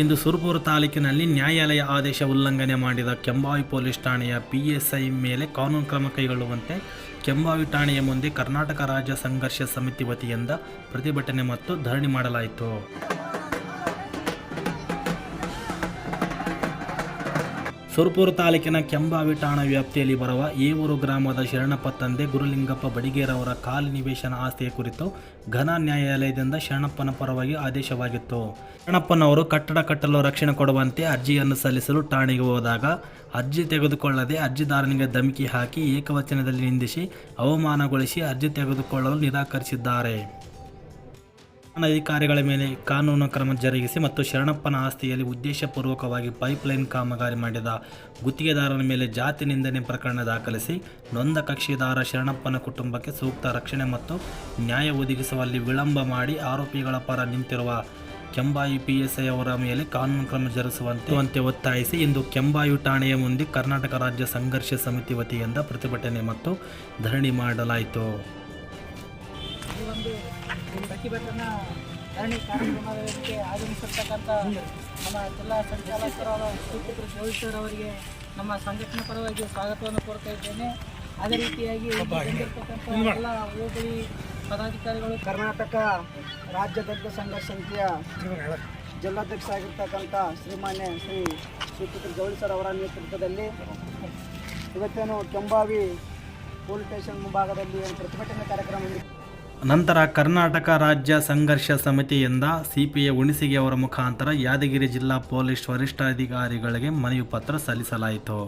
ಇಂದು ಸುರಪುರ ತಾಲೂಕಿನಲ್ಲಿ ನ್ಯಾಯಾಲಯ ಆದೇಶ ಉಲ್ಲಂಘನೆ ಮಾಡಿದ ಕೆಂಬಾವಿ ಪೊಲೀಸ್ ಠಾಣೆಯ ಪಿಎಸ್ಐ ಮೇಲೆ ಕಾನೂನು ಕ್ರಮ ಕೈಗೊಳ್ಳುವಂತೆ ಕೆಂಬಾವಿ ಠಾಣೆಯ ಮುಂದೆ ಕರ್ನಾಟಕ ರಾಜ್ಯ ಸಂಘರ್ಷ ಸಮಿತಿ ವತಿಯಿಂದ ಪ್ರತಿಭಟನೆ ಮತ್ತು ಧರಣಿ ಮಾಡಲಾಯಿತು. ಸುರಪುರ ತಾಲೂಕಿನ ಕೆಂಬಾವಿ ಠಾಣಾ ವ್ಯಾಪ್ತಿಯಲ್ಲಿ ಬರುವ ಏವೂರು ಗ್ರಾಮದ ಶರಣಪ್ಪ ತಂದೆ ಗುರುಲಿಂಗಪ್ಪ ಬಡಿಗೇರವರ ಕಾಲು ನಿವೇಶನ ಆಸ್ತಿಯ ಕುರಿತು ಘನ ನ್ಯಾಯಾಲಯದಿಂದ ಶರಣಪ್ಪನ ಪರವಾಗಿ ಆದೇಶವಾಗಿತ್ತು. ಶರಣಪ್ಪನವರು ಕಟ್ಟಡ ಕಟ್ಟಲು ರಕ್ಷಣೆ ಕೊಡುವಂತೆ ಅರ್ಜಿಯನ್ನು ಸಲ್ಲಿಸಲು ಠಾಣೆಗೆ ಹೋದಾಗ ಅರ್ಜಿ ತೆಗೆದುಕೊಳ್ಳದೆ ಅರ್ಜಿದಾರನಿಗೆ ಧಮಕಿ ಹಾಕಿ ಏಕವಚನದಲ್ಲಿ ನಿಂದಿಸಿ ಅವಮಾನಗೊಳಿಸಿ ಅರ್ಜಿ ತೆಗೆದುಕೊಳ್ಳಲು ನಿರಾಕರಿಸಿದ್ದಾರೆ. ಅಧಿಕಾರಿಗಳ ಮೇಲೆ ಕಾನೂನು ಕ್ರಮ ಜರುಗಿಸಿ ಮತ್ತು ಶರಣಪ್ಪನ ಆಸ್ತಿಯಲ್ಲಿ ಉದ್ದೇಶಪೂರ್ವಕವಾಗಿ ಪೈಪ್ಲೈನ್ ಕಾಮಗಾರಿ ಮಾಡಿದ ಗುತ್ತಿಗೆದಾರನ ಮೇಲೆ ಜಾತಿ ನಿಂದನೆ ಪ್ರಕರಣ ದಾಖಲಿಸಿ ನೊಂದ ಕಕ್ಷಿದಾರ ಶರಣಪ್ಪನ ಕುಟುಂಬಕ್ಕೆ ಸೂಕ್ತ ರಕ್ಷಣೆ ಮತ್ತು ನ್ಯಾಯ ಒದಗಿಸುವಲ್ಲಿ ವಿಳಂಬ ಮಾಡಿ ಆರೋಪಿಗಳ ಪರ ನಿಂತಿರುವ ಕೆಂಬಾಯಿ ಪಿಎಸ್ಐ ಅವರ ಮೇಲೆ ಕಾನೂನು ಕ್ರಮ ಜರುಗಿಸುವಂತೆ ಒತ್ತಾಯಿಸಿ ಇಂದು ಕೆಂಬಾಯು ಠಾಣೆಯ ಮುಂದೆ ಕರ್ನಾಟಕ ರಾಜ್ಯ ಸಂಘರ್ಷ ಸಮಿತಿ ವತಿಯಿಂದ ಪ್ರತಿಭಟನೆ ಮತ್ತು ಧರಣಿ ಮಾಡಲಾಯಿತು. ಒಂದು ಪ್ರತಿಭಟನಾ ಧರಣಿ ಕಾರ್ಯಕ್ರಮಕ್ಕೆ ಆಗಮಿಸಿರ್ತಕ್ಕಂಥ ನಮ್ಮ ಜಿಲ್ಲಾ ಸಂಚಾಲಕರಾದ ಶ್ರೀಪುತ್ರ ಸರ್ ಅವರಿಗೆ ನಮ್ಮ ಸಂಘಟನೆ ಪರವಾಗಿ ಸ್ವಾಗತವನ್ನು ಕೋರ್ತಾ ಇದ್ದೇನೆ ಅದೇ ರೀತಿಯಾಗಿ ಬಂದಿರತಕ್ಕಂಥ ಎಲ್ಲ ಹೋಬಳಿ ಪದಾಧಿಕಾರಿಗಳು ಕರ್ನಾಟಕ ರಾಜ್ಯ ದಲಿತ ಸಂಘ ಸಮಿತಿಯ ಜಿಲ್ಲಾಧ್ಯಕ್ಷ ಆಗಿರ್ತಕ್ಕಂಥ ಶ್ರೀಮಾನ್ಯ ಶ್ರೀ ಶ್ರೀಪುತ್ರ ಗೌಳಿ ಸರ್ ಅವರ ನೇತೃತ್ವದಲ್ಲಿ ಇವತ್ತೇನು ಕೆಂಬಾವಿ ಪೊಲೀಸ್ ಸ್ಟೇಷನ್ ಮುಂಭಾಗದಲ್ಲಿ ಏನು ಪ್ರತಿಭಟನೆ ಕಾರ್ಯಕ್ರಮ. ನಂತರ ಕರ್ನಾಟಕ ರಾಜ್ಯ ಸಂಘರ್ಷ ಸಮಿತಿಯಿಂದ ಸಿಪಿಐ ಉಣಿಸಿಗೆ ಅವರ ಮುಖಾಂತರ ಯಾದಗಿರಿ ಜಿಲ್ಲಾ ಪೊಲೀಸ್ ವರಿಷ್ಠಾಧಿಕಾರಿಗಳಿಗೆ ಮನವಿ ಪತ್ರ ಸಲ್ಲಿಸಲಾಯಿತು.